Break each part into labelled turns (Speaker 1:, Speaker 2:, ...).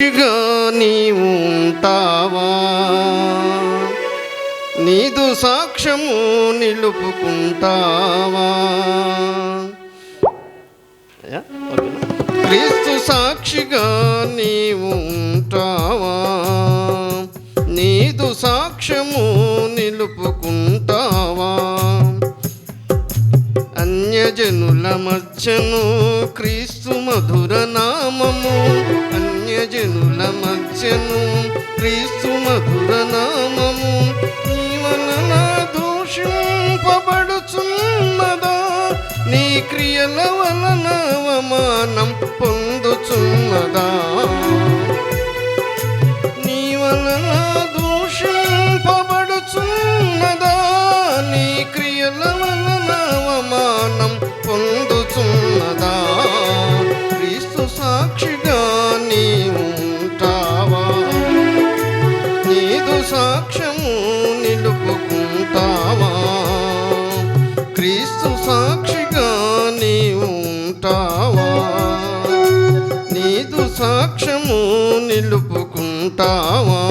Speaker 1: సాక్షిగా నీ ఉంటావా నీదు సాక్ష్యము నిలుపుకుంటావా? క్రీస్తు సాక్షిగా నీ ఉంటావా నీదు సాక్ష్యము నిలుపుకుంటావా? అన్యజనుల మధ్యను క్రీస్తు మధుర క్రియల వలన అవమానం పొందుచున్నదా? నీ వలన దూషింపబడుచున్నదా? నీ క్రియల వలన అవమానం పొందుచున్నదా? క్రీస్తు సాక్షి నిలుపుకుంటావా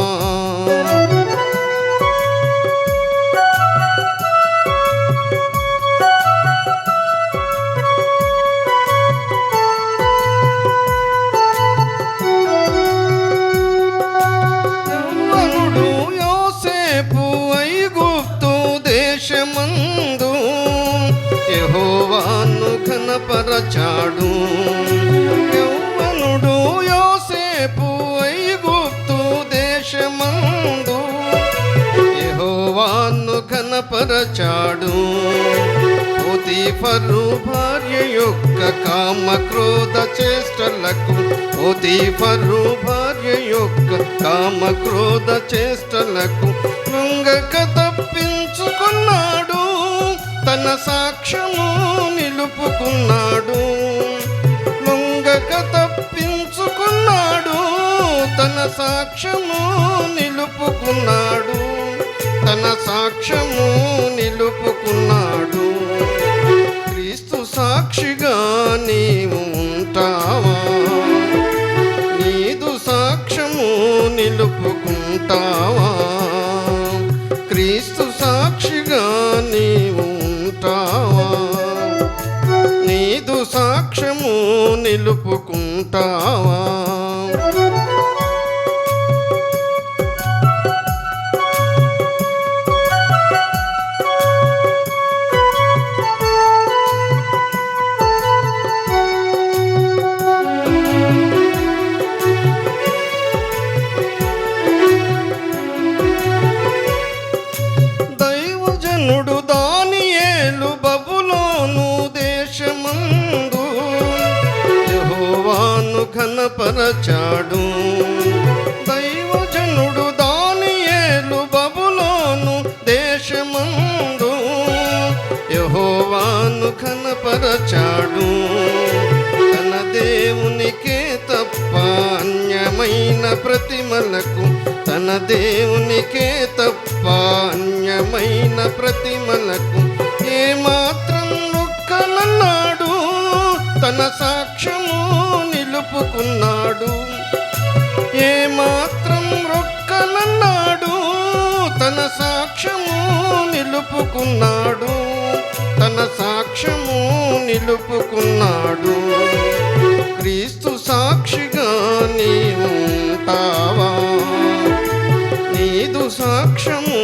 Speaker 1: యవ్వనుడు యోసేపు ఐగుప్తు దేశమందు యెహోవాను ఘనపరచాడు యవ్వనుడు పరచాడు. ఘనపరచాడు పోతీఫరు భార్య యొక్క కామ క్రోధ చేష్టలకు పోతీఫరు భార్య యొక్క కామ క్రోధ చేష్టలకు లొంగక తప్పించుకున్నాడు తన సాక్ష్యము నిలుపుకున్నాడు. లొంగక తప్పించుకున్నాడు తన సాక్ష్యము నిలుపుకున్నాడు. తన సాక్ష్యము నిలుపుకున్నాడు. క్రీస్తు సాక్షిగా నీవు ఉంటావా? నీదు సాక్ష్యము నిలుపుకుంటావా? క్రీస్తు సాక్షిగా నీవు ఉంటావా? నీదు సాక్ష్యము నిలుపుకుంటావా? ఘనపరచాడు దైవజనుడు దానియేలు బబులోను దేశమందు. యహోవాను ఘనపరచాడు. తన దేవునికే తప్ప అన్యమైన ప్రతిమలకు తన దేవునికే తప్ప అన్యమైన ప్రతిమలకు ఏమాత్రం నొక్కనన్నాడు తన సా ఏ ఏమాత్రం రొక్కనన్నాడు తన సాక్ష్యము నిలుపుకున్నాడు. తన సాక్ష్యము నిలుపుకున్నాడు. క్రీస్తు సాక్షిగా నీవు ఉంటావా? నీదు సాక్ష్యము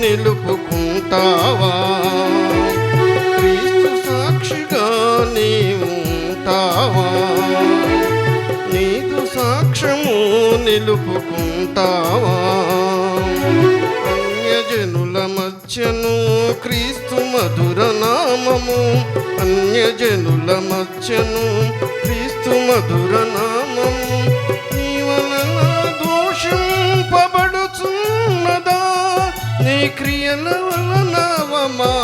Speaker 1: నిలుపుకుంటావా? నిలుపుకుంటావా? అన్యజనుల మధ్యను క్రీస్తు మధుర నామము. అన్యజనుల మధ్యను క్రీస్తు మధుర నామము. నీ వలన దూషింపబడుచున్నదా? నీ క్రియల వలన వమా